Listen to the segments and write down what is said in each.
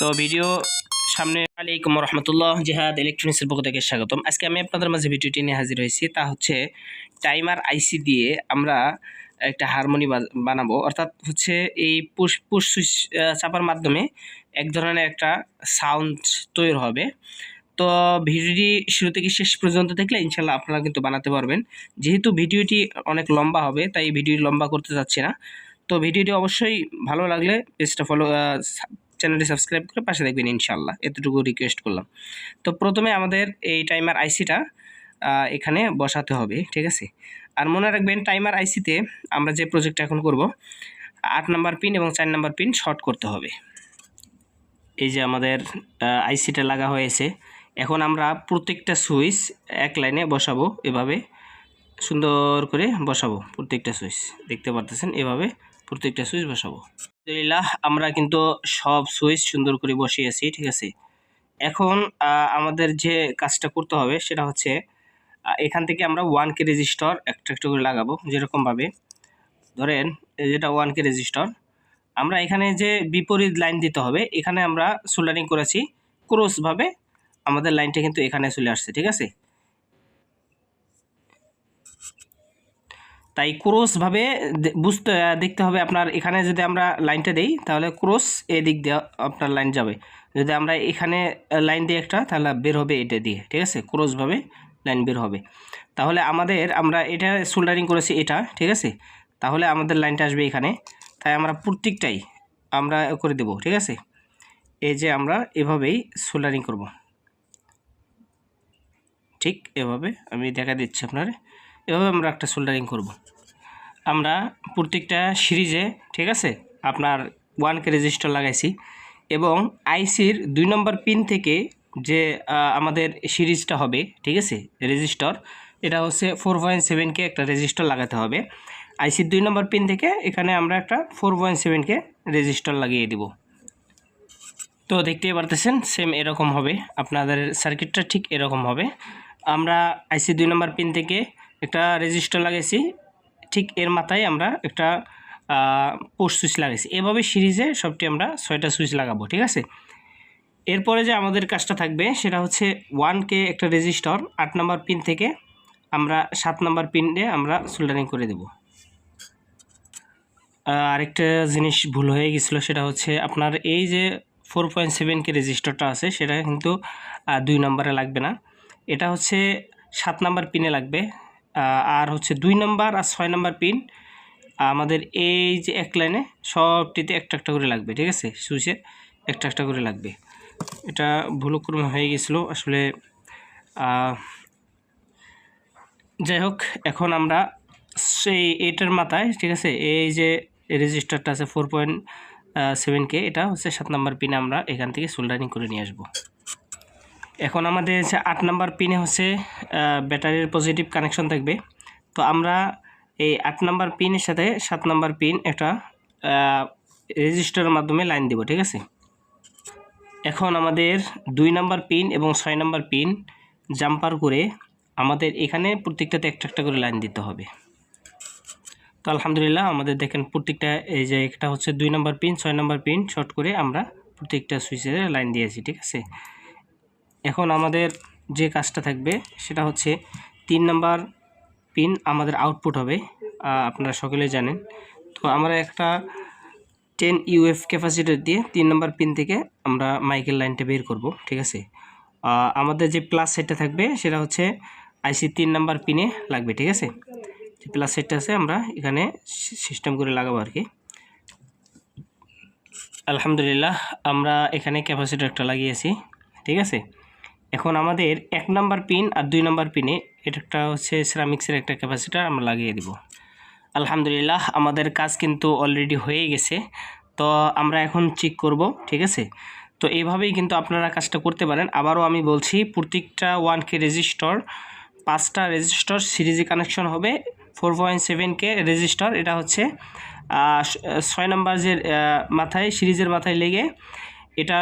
তো ভিডিও সামনে আলাইকুম রহমতুল্লাহ জেহাদ ইলেকট্রনিক্সের পক্ষ থেকে স্বাগতম। আজকে আমি আপনাদের মাঝে ভিডিওটি নিয়ে হাজির হয়েছি। তা হচ্ছে টাইমার আইসি দিয়ে আমরা একটা হারমোনি বানাবো। অর্থাৎ হচ্ছে এই পুশ পুশ সুইচ চাপার মাধ্যমে এক ধরনের একটা সাউন্ড তৈরি হবে। তো ভিডিওটি শুরু থেকে শেষ পর্যন্ত দেখলে ইনশাল্লাহ আপনারা কিন্তু বানাতে পারবেন। যেহেতু ভিডিওটি অনেক লম্বা হবে, তাই ভিডিও লম্বা করতে চাচ্ছি না। তো ভিডিওটি অবশ্যই ভালো লাগলে পেজটা ফলো চ্যানেলটি সাবস্ক্রাইব করে পাশে দেখবেন ইনশাল্লাহ এতটুকু রিকোয়েস্ট করলাম। তো প্রথমে আমাদের এই টাইমার আইসিটা এখানে বসাতে হবে, ঠিক আছে? আর মনে রাখবেন টাইমার আইসিতে আমরা যে প্রজেক্টটা এখন করব, আট নাম্বার পিন এবং চার নাম্বার পিন শর্ট করতে হবে। এই যে আমাদের আইসিটা লাগা হয়েছে। এখন আমরা প্রত্যেকটা সুইচ এক লাইনে বসাবো, এভাবে সুন্দর করে বসাবো প্রত্যেকটা সুইচ দেখতে পারতেছেন? এভাবে প্রত্যেকটা সুইচ বসাবো। আলহামদুলিল্লাহ, আমরা কিন্তু সব সুইচ সুন্দর করে বসিয়েছি, ঠিক আছে? এখন আমাদের যে কাজটা করতে হবে সেটা হচ্ছে এখান থেকে আমরা ওয়ান কে রেজিস্টর একটা একটা করে লাগাবো যেরকমভাবে। ধরেন যেটা ওয়ান কে রেজিস্টর আমরা এখানে যে বিপরীত লাইন দিতে হবে, এখানে আমরা সোল্ডারিং করেছি ক্রসভাবে আমাদের লাইনটা কিন্তু এখানে চলে আসছে, ঠিক আছে? তাই ক্রসভাবে বুঝতে দেখতে হবে আপনার এখানে যদি আমরা লাইনটা দেই, তাহলে ক্রস এদিক দিয়ে আপনার লাইন যাবে। যদি আমরা এখানে লাইন দিই একটা, তাহলে বের হবে এটা দিয়ে, ঠিক আছে? ক্রসভাবে লাইন বের হবে। তাহলে আমাদের, আমরা এটা সোল্ডারিং করেছি এটা, ঠিক আছে? তাহলে আমাদের লাইনটা আসবে এখানে। তাই আমরা প্রত্যেকটাই আমরা করে দেব, ঠিক আছে? এই যে আমরা এভাবেই সোল্ডারিং করব। ঠিক এভাবে আমি দেখা দিচ্ছি আপনার। এভাবে আমরা একটা সোল্ডারিং করব। আমরা প্রত্যেকটা সিরিজে, ঠিক আছে, আপনার ওয়ানকে রেজিস্টার লাগাইছি এবং আইসির দুই নম্বর পিন থেকে যে আমাদের সিরিজটা হবে, ঠিক আছে রেজিস্টার এটা হচ্ছে ফোর পয়েন্ট সেভেনকে একটা রেজিস্টার লাগাতে হবে। আইসির দুই নম্বর পিন থেকে এখানে আমরা একটা ফোর পয়েন্ট সেভেনকে রেজিস্টার লাগিয়ে দিব। তো দেখতেই পারতেছেন সেম এরকম হবে, আপনাদের সার্কিটটা ঠিক এরকম হবে। আমরা আইসি দুই নম্বর পিন থেকে একটা রেজিস্টার লাগাইছি। ঠিক এর মাথায় আমরা একটা পোস্ট সুইচ লাগাইছি। এভাবে সিরিজে সবটি আমরা ছয়টা সুইচ লাগাবো, ঠিক আছে? এরপরে যে আমাদের কাজটা থাকবে সেটা হচ্ছে ওয়ান কে একটা রেজিস্টার আট নম্বর পিন থেকে আমরা সাত নম্বর পিনে আমরা সোল্ডারিং করে দেব। আরেকটা জিনিস ভুল হয়ে গেছিল সেটা হচ্ছে আপনার এই যে ফোর পয়েন্ট সেভেন কে রেজিস্টারটা আছে সেটা কিন্তু দুই নম্বরে লাগবে না। এটা হচ্ছে সাত নাম্বার পিনে লাগবে। আর হচ্ছে দুই নম্বর আর ছয় নম্বর পিন আমাদের এই যে এক লাইনে সবটিতে একটা একটা করে লাগবে, ঠিক আছে? সুইচে একটা একটা করে লাগবে। এটা ভুলক্রমে হয়ে গেছিল, আসলে যাই হোক, এখন আমরা সেই এটার মাথায়, ঠিক আছে? এই যে রেজিস্টারটা আছে ফোর পয়েন্ট সেভেন কে এটা হচ্ছে সাত নাম্বার পিনে আমরা এখান থেকে সোল্ডারিং করে নিয়ে আসব। এখন আমাদের হচ্ছে আট নাম্বার পিনে হচ্ছে ব্যাটারির পজিটিভ কানেকশন থাকবে। তো আমরা এই আট নাম্বার পিনের সাথে সাত নাম্বার পিন একটা রেজিস্টারের মাধ্যমে লাইন দেব, ঠিক আছে? এখন আমাদের দুই নাম্বার পিন এবং ছয় নাম্বার পিন জাম্পার করে আমাদের এখানে প্রত্যেকটাতে একটা একটা করে লাইন দিতে হবে। তো আলহামদুলিল্লাহ আমাদের দেখেন প্রত্যেকটা, এই যে একটা হচ্ছে দুই নাম্বার পিন, ছয় নাম্বার পিন শর্ট করে আমরা প্রত্যেকটা সুইচে লাইন দিয়েছি, ঠিক আছে? এখন আমাদের যে কাজটা থাকবে সেটা হচ্ছে তিন নাম্বার পিন আমাদের আউটপুট হবে আপনারা সকলেই জানেন। তো আমরা একটা টেন ইউএফ ক্যাপাসিটার দিয়ে তিন নাম্বার পিন থেকে আমরা মাইকেল লাইনটা বের করব, ঠিক আছে? আমাদের যে প্লাস সেটটা থাকবে সেটা হচ্ছে আইসি তিন নাম্বার পিনে লাগবে, ঠিক আছে? যে প্লাস সেটটা আছে আমরা এখানে সিস্টেম করে লাগাবো আর কি। আলহামদুলিল্লাহ, আমরা এখানে ক্যাপাসিটার একটা লাগিয়েছি, ঠিক আছে? এখন আমাদের এক নাম্বার পিন আর দুই নাম্বার পিনে এটা একটা হচ্ছে সিরামিক্সের একটা ক্যাপাসিটার আমরা লাগিয়ে দিব। আলহামদুলিল্লাহ, আমাদের কাজ কিন্তু অলরেডি হয়ে গেছে। তো আমরা এখন চেক করব, ঠিক আছে? তো এইভাবেই কিন্তু আপনারা কাজটা করতে পারেন। আবারও আমি বলছি, প্রত্যেকটা ওয়ান কে রেজিস্টর পাঁচটা রেজিস্টর সিরিজে কানেকশন হবে। Four point seven K resistor এটা হচ্ছে ছয় নাম্বার যে মাথায়, সিরিজের মাথায় লেগে, এটা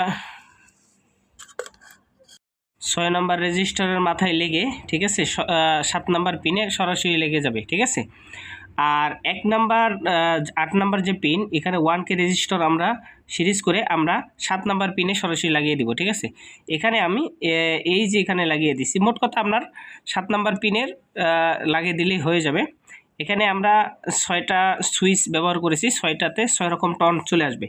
ছয় নাম্বার রেজিস্টারের মাথায় লেগে, ঠিক আছে সাত নাম্বার পিনে সরাসরি লেগে যাবে, ঠিক আছে? আর এক নাম্বার আট নাম্বার যে পিন, এখানে ওয়ান কে রেজিস্টার আমরা সিরিজ করে আমরা সাত নাম্বার পিনে সরাসরি লাগিয়ে দিব, ঠিক আছে? এখানে আমি এই যে এখানে লাগিয়ে দিছি, মোট কথা আপনার সাত নাম্বার পিনের লাগিয়ে দিলেই হয়ে যাবে। এখানে আমরা ছয়টা সুইচ ব্যবহার করেছি, ছয়টাতে ছয় রকম টন চলে আসবে।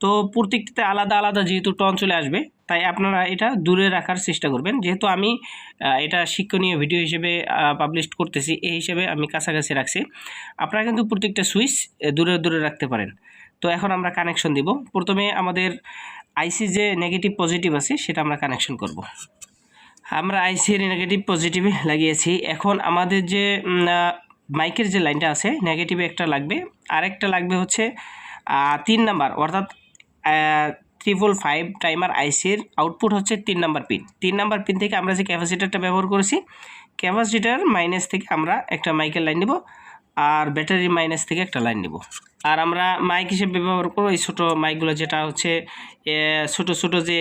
তো প্রত্যেকটিতে আলাদা আলাদা যেহেতু টন চলে আসবে, তাই আপনারা এটা দূরে রাখার চেষ্টা করবেন। যেহেতু আমি এটা শিক্ষণীয় ভিডিও হিসেবে পাবলিশ করতেছি, এই হিসেবে আমি কাছাকাছি রাখছি। আপনারা কিন্তু প্রত্যেকটা সুইচ দূরে দূরে রাখতে পারেন। তো এখন আমরা কানেকশন দিব। প্রথমে আমাদের আইসি যে নেগেটিভ পজিটিভ আছে, সেটা আমরা কানেকশন করব। আমরা আইসির নেগেটিভ পজিটিভে লাগিয়েছি। এখন আমাদের যে মাইকের যে লাইনটা আছে নেগেটিভে একটা লাগবে। আরেকটা লাগবে হচ্ছে তিন নাম্বার অর্থাৎ ট্রিপল ফাইভ টাইমার আইসির আউটপুট হচ্ছে তিন নাম্বার পিন তিন নাম্বার পিন থেকে আমরা যে ক্যাপাসিটারটা ব্যবহার করেছি ক্যাপাসিটার মাইনাস থেকে আমরা একটা মাইকের লাইন নিব আর ব্যাটারি মাইনাস থেকে একটা লাইন নিব। আর আমরা মাইক হিসেবে ব্যবহার করব এই ছোটো মাইকগুলো যেটা হচ্ছে ছোটো ছোটো যে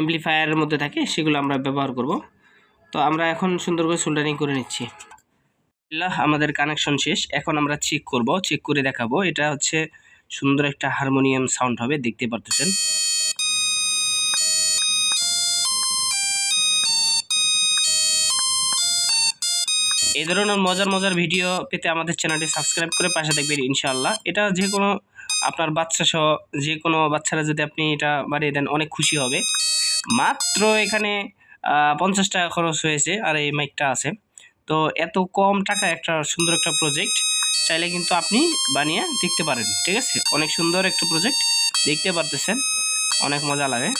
এমপ্লিফায়ারের মধ্যে থাকে, সেগুলো আমরা ব্যবহার করব। তো আমরা এখন সুন্দর করে সোল্ডারিং করে নিচ্ছি। আমাদের কানেকশন শেষ। এখন আমরা চেক করব চেক করে দেখাবো। এটা হচ্ছে সুন্দর একটা হারমোনিয়াম সাউন্ড হবে, দেখতে পারতেছেন। এই ধরনের মজার মজার ভিডিও পেতে আমাদের চ্যানেলটি সাবস্ক্রাইব করে পাশে দেখবেন ইনশাআল্লাহ। এটা যে কোনো আপনার বাচ্চা সহ, যে কোনো বাচ্চারা যদি আপনি এটা বাড়িয়ে দেন, অনেক খুশি হবে। মাত্র এখানে পঞ্চাশ টাকা খরচ হয়েছে, আর এই মাইকটা আছে। তো এত কম টাকা একটা সুন্দর একটা প্রজেক্ট চাইলে কিন্তু আপনি বানিয়ে দেখতে পারেন, ঠিক আছে? অনেক সুন্দর একটা প্রজেক্ট দেখতে পারতেছেন, অনেক মজা লাগে।